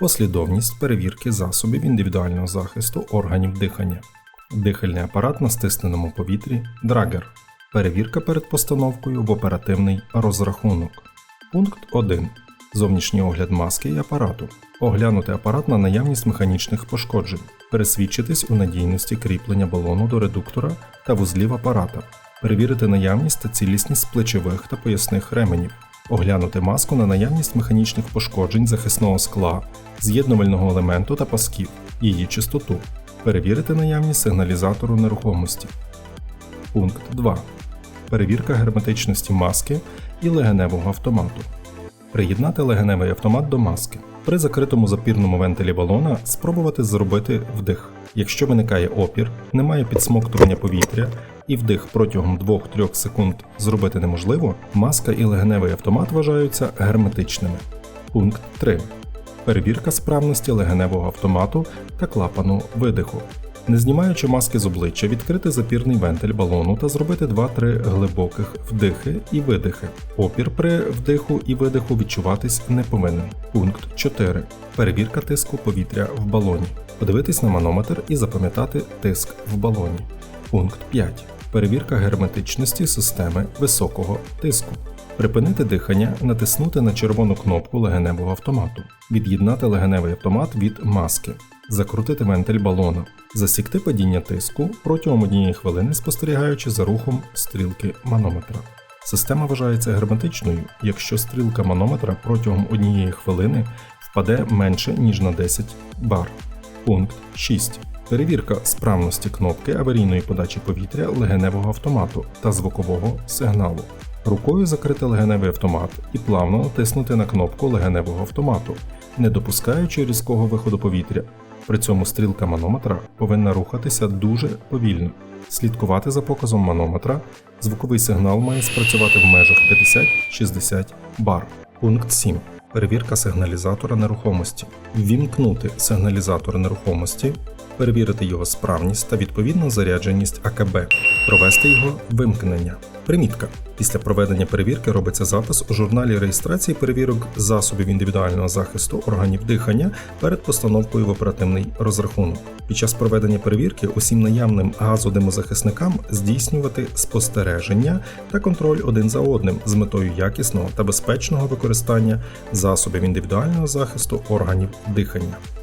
Послідовність перевірки засобів індивідуального захисту органів дихання. Дихальний апарат на стисненому повітрі драгер. Перевірка перед постановкою в оперативний розрахунок. Пункт 1. Зовнішній огляд маски і апарату. Оглянути апарат на наявність механічних пошкоджень. Пересвідчитись у надійності кріплення балону до редуктора та вузлів апарата. Перевірити наявність та цілісність плечових та поясних ременів. Оглянути маску на наявність механічних пошкоджень захисного скла, з'єднувального елементу та пасків, її чистоту. Перевірити наявність сигналізатору нерухомості. Пункт 2. Перевірка герметичності маски і легеневого автомату. Приєднати легеневий автомат до маски. При закритому запірному вентилі балона спробувати зробити вдих. Якщо виникає опір, немає підсмоктування повітря і вдих протягом 2-3 секунд зробити неможливо, маска і легеневий автомат вважаються герметичними. Пункт 3. Перевірка справності легеневого автомату та клапану видиху. Не знімаючи маски з обличчя, відкрити запірний вентиль балону та зробити 2-3 глибоких вдихи і видихи. Опір при вдиху і видиху відчуватись не повинен. Пункт 4. Перевірка тиску повітря в балоні. Подивитись на манометр і запам'ятати тиск в балоні. Пункт 5. Перевірка герметичності системи високого тиску. Припинити дихання, натиснути на червону кнопку легеневого автомату, від'єднати легеневий автомат від маски, закрутити вентиль балона, засікти падіння тиску протягом однієї хвилини, спостерігаючи за рухом стрілки манометра. Система вважається герметичною, якщо стрілка манометра протягом однієї хвилини впаде менше ніж на 10 бар. Пункт 6. Перевірка справності кнопки аварійної подачі повітря легеневого автомату та звукового сигналу. Рукою закрити легеневий автомат і плавно натиснути на кнопку легеневого автомату, не допускаючи різкого виходу повітря. При цьому стрілка манометра повинна рухатися дуже повільно. Слідкувати за показом манометра, звуковий сигнал має спрацювати в межах 50-60 бар. Пункт 7. Перевірка сигналізатора нерухомості. Ввімкнути сигналізатор нерухомості, перевірити його справність та відповідну зарядженість АКБ, провести його вимкнення. Примітка. Після проведення перевірки робиться запис у журналі реєстрації перевірок засобів індивідуального захисту органів дихання перед постановкою в оперативний розрахунок. Під час проведення перевірки усім наявним газодимозахисникам здійснювати спостереження та контроль один за одним з метою якісного та безпечного використання засобів індивідуального захисту органів дихання.